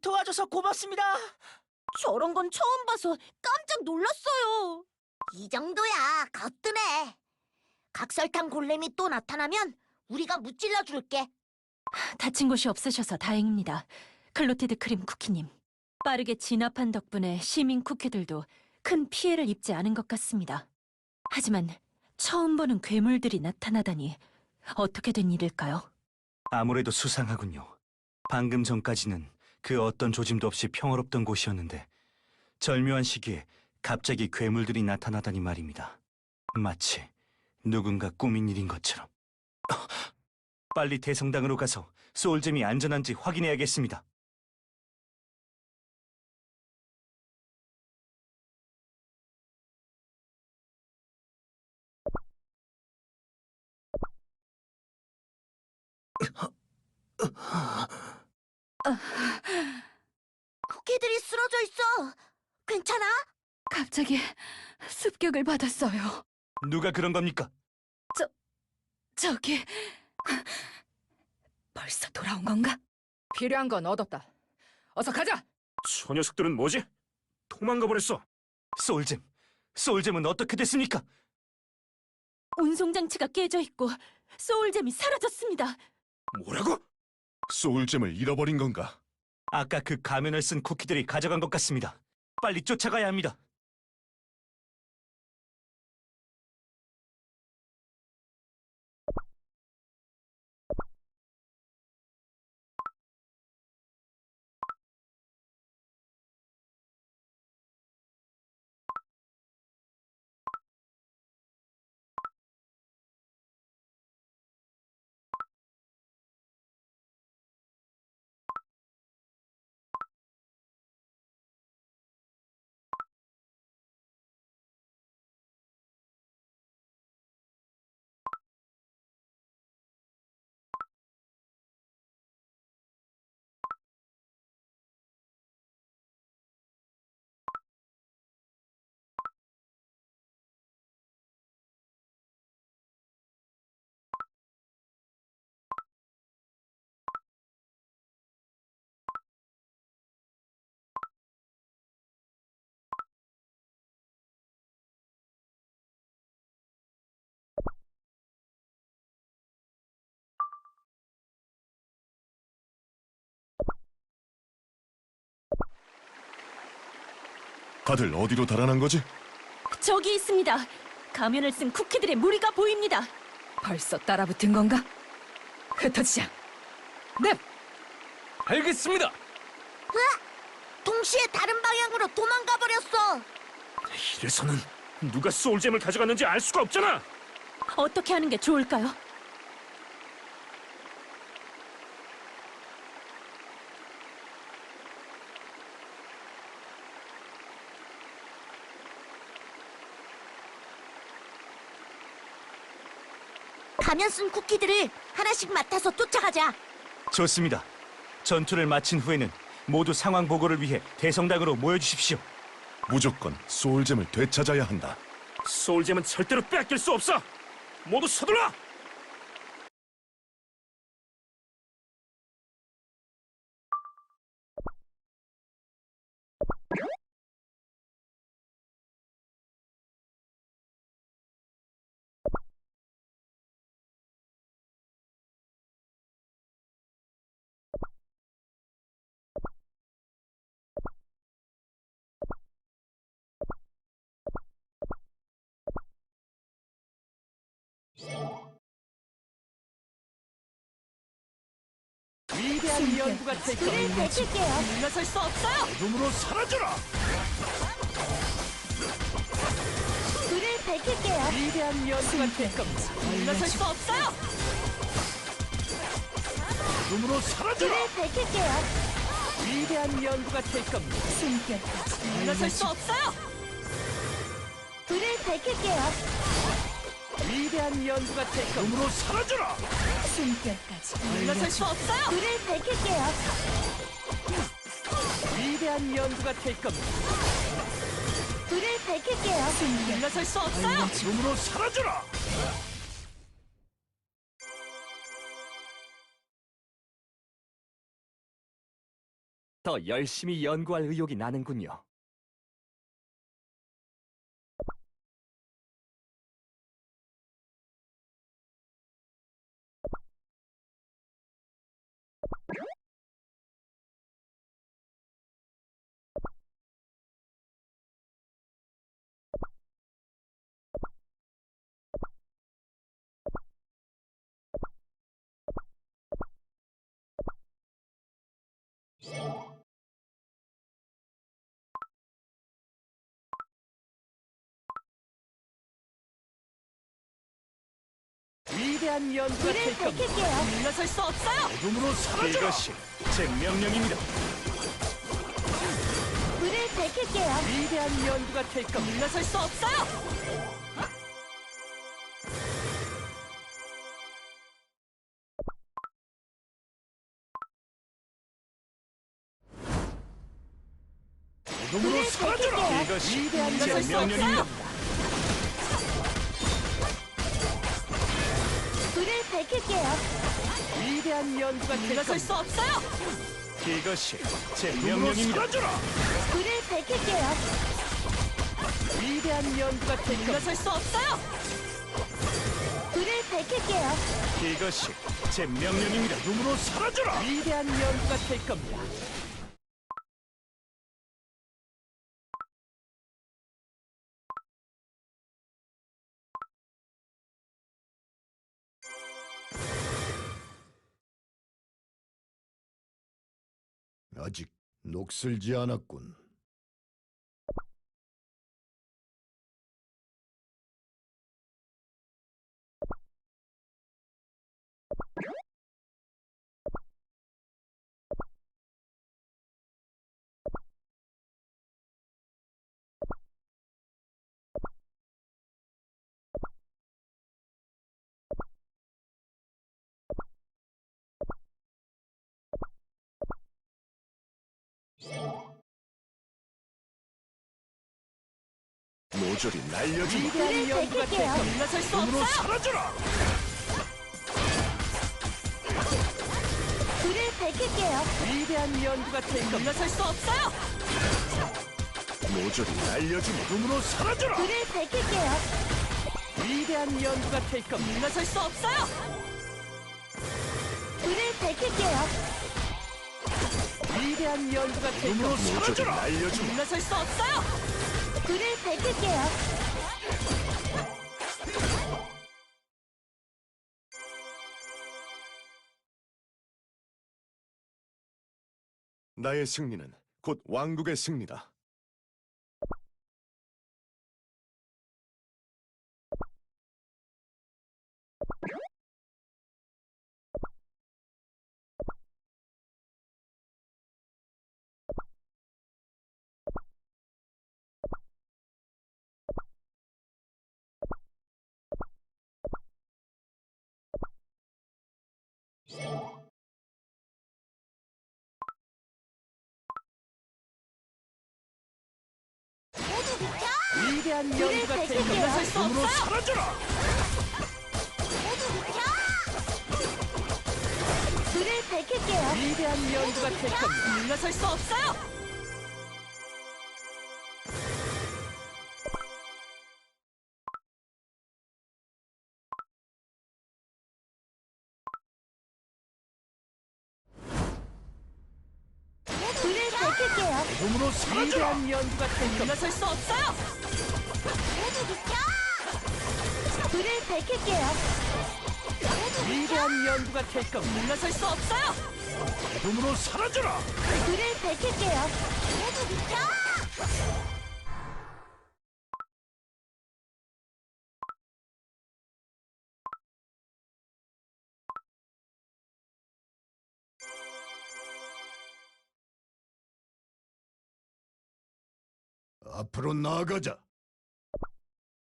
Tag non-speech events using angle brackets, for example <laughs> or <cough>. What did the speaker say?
도와줘서 고맙습니다. 저런 건 처음 봐서 깜짝 놀랐어요. 이 정도야 거뜬해. 각설탕 골렘이 또 나타나면 우리가 무찔러 줄게. 다친 곳이 없으셔서 다행입니다. 클로티드 크림 쿠키님. 빠르게 진압한 덕분에 시민 쿠키들도 큰 피해를 입지 않은 것 같습니다. 하지만 처음 보는 괴물들이 나타나다니 어떻게 된 일일까요? 아무래도 수상하군요. 방금 전까지는 그 어떤 조짐도 없이 평화롭던 곳이었는데 절묘한 시기에 갑자기 괴물들이 나타나다니 말입니다. 마치 누군가 꾸민 일인 것처럼. <laughs> 빨리 대성당으로 가서 소울잼이 안전한지 확인해야겠습니다. <laughs> 쿠키들이 쓰러져 있어. 괜찮아? 갑자기 습격을 받았어요. 누가 그런 겁니까? 저기 벌써 돌아온 건가? 필요한 건 얻었다. 어서 가자. 저 녀석들은 뭐지? 도망가 버렸어. 소울잼, 소울잼은 어떻게 됐습니까? 운송 장치가 깨져 있고 소울잼이 사라졌습니다. 뭐라고? 소울잼을 잃어버린 건가? 아까 그 가면을 쓴 쿠키들이 가져간 것 같습니다. 빨리 쫓아가야 합니다. 다들 어디로 달아난 거지? 저기 있습니다. 가면을 쓴 쿠키들의 무리가 보입니다. 벌써 따라붙은 건가? 흩어지자. 넵. 알겠습니다. 동시에 다른 방향으로 도망가 버렸어. 이래서는 누가 소울잼을 가져갔는지 알 수가 없잖아. 어떻게 하는 게 좋을까요? 가면 쓴 쿠키들을 하나씩 맡아서 쫓아가자. 좋습니다. 전투를 마친 후에는 모두 상황 보고를 위해 대성당으로 모여주십시오. 무조건 소울잼을 되찾아야 한다. 소울잼은 절대로 빼앗길 수 없어. 모두 서둘러. 위대한 연구가 될 불을 겁니다. 밝힐게요. 물러설 수 없어요. 눈으로 사라져라. 불을 밝힐게요. 위대한 연구가 될 겁니다. 물러설 수 없어요. 눈으로 사라져라. 불을 밝힐게요. 위대한 연구가 될 겁니다. 물러설 수 없어요. 불을 밝힐게요. 위대한 연구가 될 겁니다. 눈으로 사라져라. 물러설 수 없어요. 불을 밝힐게요. 위대한 연구가 될 겁니다. 불을 밝힐게요. 물러설 수 없어요. 눈으로 사라져라. 더 열심히 연구할 의욕이 나는군요. 위대한 연구가 될 겁니다. 밝힐게요. 물러설 수 없어요. 어둠으로 사라져라. 이것이 제 명령입니다. 불을 밝힐게요. 위대한 연구가 될 겁니다. 물러설 수 없어요. 어둠으로 사라져라. 이것이 위대한 제 명령입니다. 불을 밝힐게요. 위대한 연구가 겁니다. 수 없어요. 이것이 제 명령입니다. 사라져라. 불을 밝힐게요. 위대한 연구가 될 겁니다. 물러설 수 없어요. 불을 밝힐게요. 이것이 제 명령입니다. 어둠으로 사라져라. 위대한 연구가 될 겁니다. 아직 녹슬지 않았군. 모조리 날려주마. 위대한 연구가 될 겁니다. 물러설 수 없어요. 사라져라. 불을 밝힐게요. 위대한 연구가 될 겁니다. 물러설 수 없어요. 모조리 날려주마. 어둠으로 사라져라. 불을 밝힐게요. 위대한 연구가 될 겁니다. 물러설 수 없어요. 불을 밝힐게요. 위대한 연구가 될 어둠으로 겁니다. 모조리 사라져라. 날려주마. 물러설 수 없어요. 불을 밝힐게요. 나의 승리는 곧 왕국의 승리다. 위대한 될 겁니다. 물러설 수 없어요. 사라져라. 불을 밝힐게요. 위대한 연구가 될 겁니다. 물러설 수 없어요. 불을 밝힐게요. 어둠으로 사라져라. 위대한 연구가 될 겁니다. 물러설 수 없어요. 모두 비켜! 불을 밝힐게요. 위대한 연구가 될 겁니다. 물러설 수 없어요. 어둠으로 사라져라. 불을 밝힐게요. 모두 비켜! 앞으로 나아가자.